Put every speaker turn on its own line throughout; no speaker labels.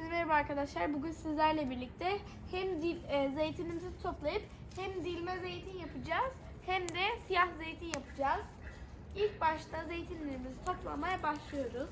Hepinize merhaba arkadaşlar. Bugün sizlerle birlikte hem dil, e, zeytinimizi toplayıp hem dilme zeytin yapacağız hem de siyah zeytin yapacağız. İlk başta zeytinlerimizi toplamaya başlıyoruz.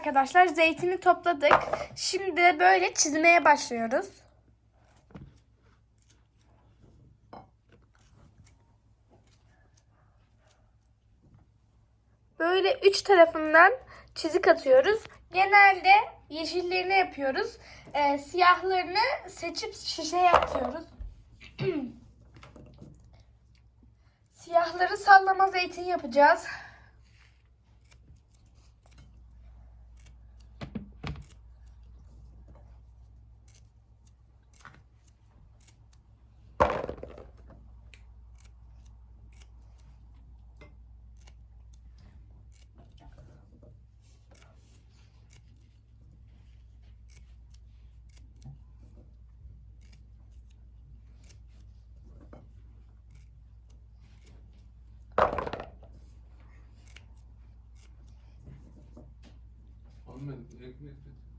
Arkadaşlar zeytini topladık. Şimdi böyle çizmeye başlıyoruz. Böyle üç tarafından çizik atıyoruz. Genelde yeşillerini yapıyoruz. Ee, siyahlarını seçip şişeye atıyoruz. Siyahları sallama zeytin yapacağız.
Ekmek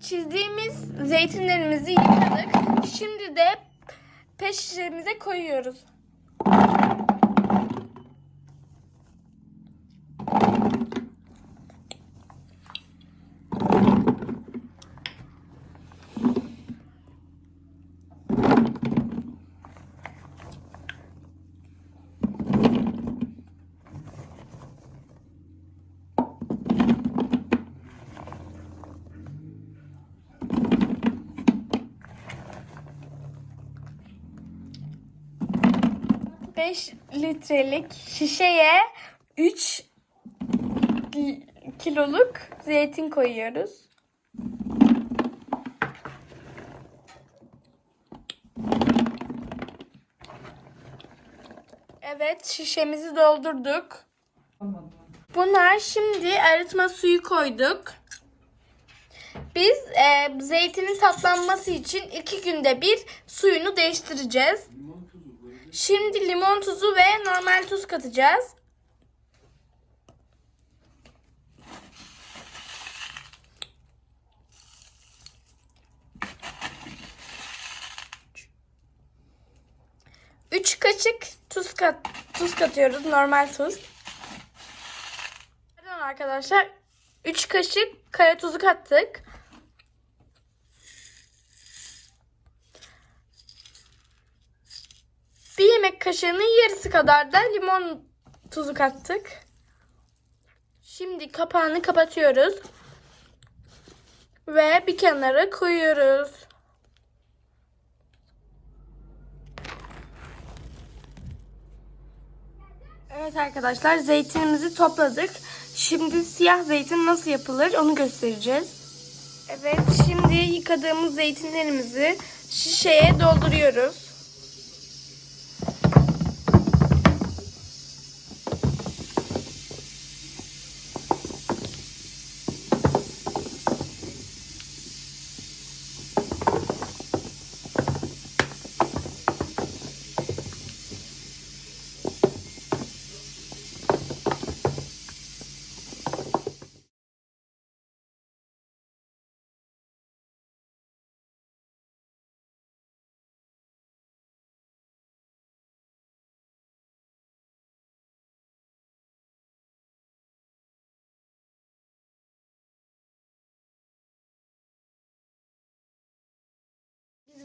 Çizdiğimiz zeytinlerimizi yıkadık. Şimdi de peş şişemize koyuyoruz. Beş litrelik şişeye 3 kiloluk zeytin koyuyoruz. Evet şişemizi doldurduk. Buna şimdi arıtma suyu koyduk. Biz e, zeytinin tatlanması için iki günde bir suyunu değiştireceğiz. Şimdi limon tuzu ve normal tuz katacağız. Üç kaşık tuz kat tuz katıyoruz. Normal tuz. Pardon arkadaşlar. Üç kaşık kaya tuzu kattık. Yemek kaşığının yarısı kadar da limon tuzu kattık. Şimdi kapağını kapatıyoruz. Ve bir kenara koyuyoruz. Evet arkadaşlar zeytinimizi topladık. Şimdi siyah zeytin nasıl yapılır onu göstereceğiz. Evet şimdi yıkadığımız zeytinlerimizi şişeye dolduruyoruz.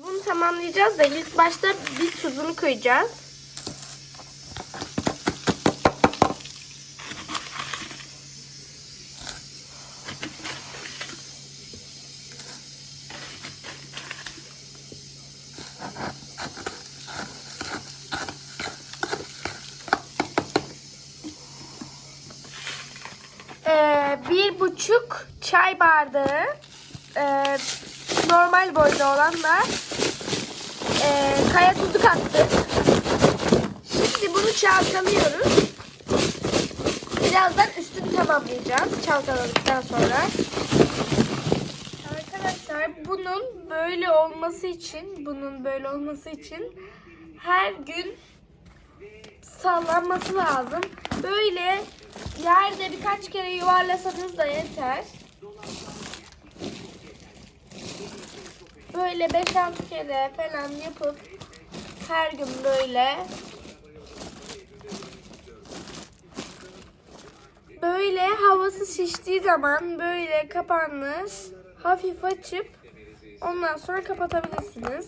bunu tamamlayacağız da ilk başta bir tuzunu koyacağız. Ee, bir buçuk çay bardağı e, normal boyda olan da kaya tuzu kattık. Şimdi bunu çalkalıyoruz. Birazdan üstünü tamamlayacağız çalkaladıktan sonra. Arkadaşlar bunun böyle olması için, bunun böyle olması için her gün sallanması lazım. Böyle yerde birkaç kere yuvarlasanız da yeter. Böyle 5-6 kere falan yapıp her gün böyle böyle havası şiştiği zaman böyle kapağını hafif açıp ondan sonra kapatabilirsiniz.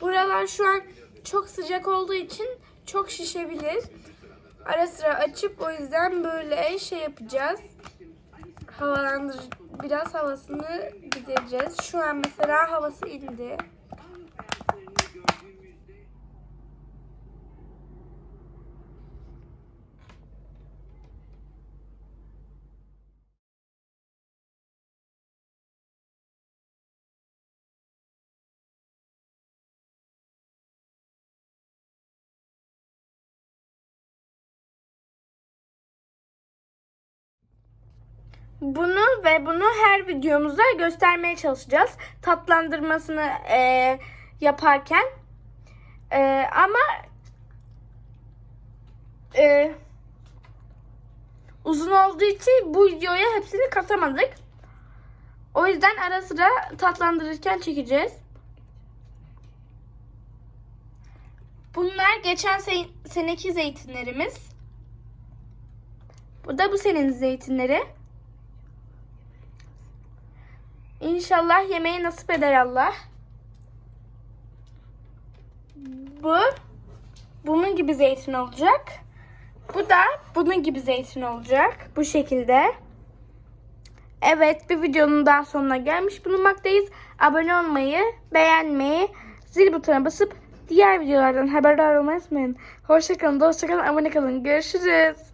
Buralar şu an çok sıcak olduğu için çok şişebilir. Ara sıra açıp o yüzden böyle şey yapacağız. Havalandır biraz havasını gidereceğiz. Şu an mesela havası indi. Bunu ve bunu her videomuzda göstermeye çalışacağız. Tatlandırmasını eee, yaparken. Eee, ama eee, uzun olduğu için bu videoya hepsini katamadık. O yüzden ara sıra tatlandırırken çekeceğiz. Bunlar geçen se- seneki zeytinlerimiz. Bu da bu senenin zeytinleri. İnşallah yemeği nasip eder Allah. Bu bunun gibi zeytin olacak. Bu da bunun gibi zeytin olacak. Bu şekilde. Evet bir videonun daha sonuna gelmiş bulunmaktayız. Abone olmayı, beğenmeyi, zil butonuna basıp diğer videolardan haberdar olmayı unutmayın. Hoşçakalın, hoşçakalın, abone kalın. Görüşürüz.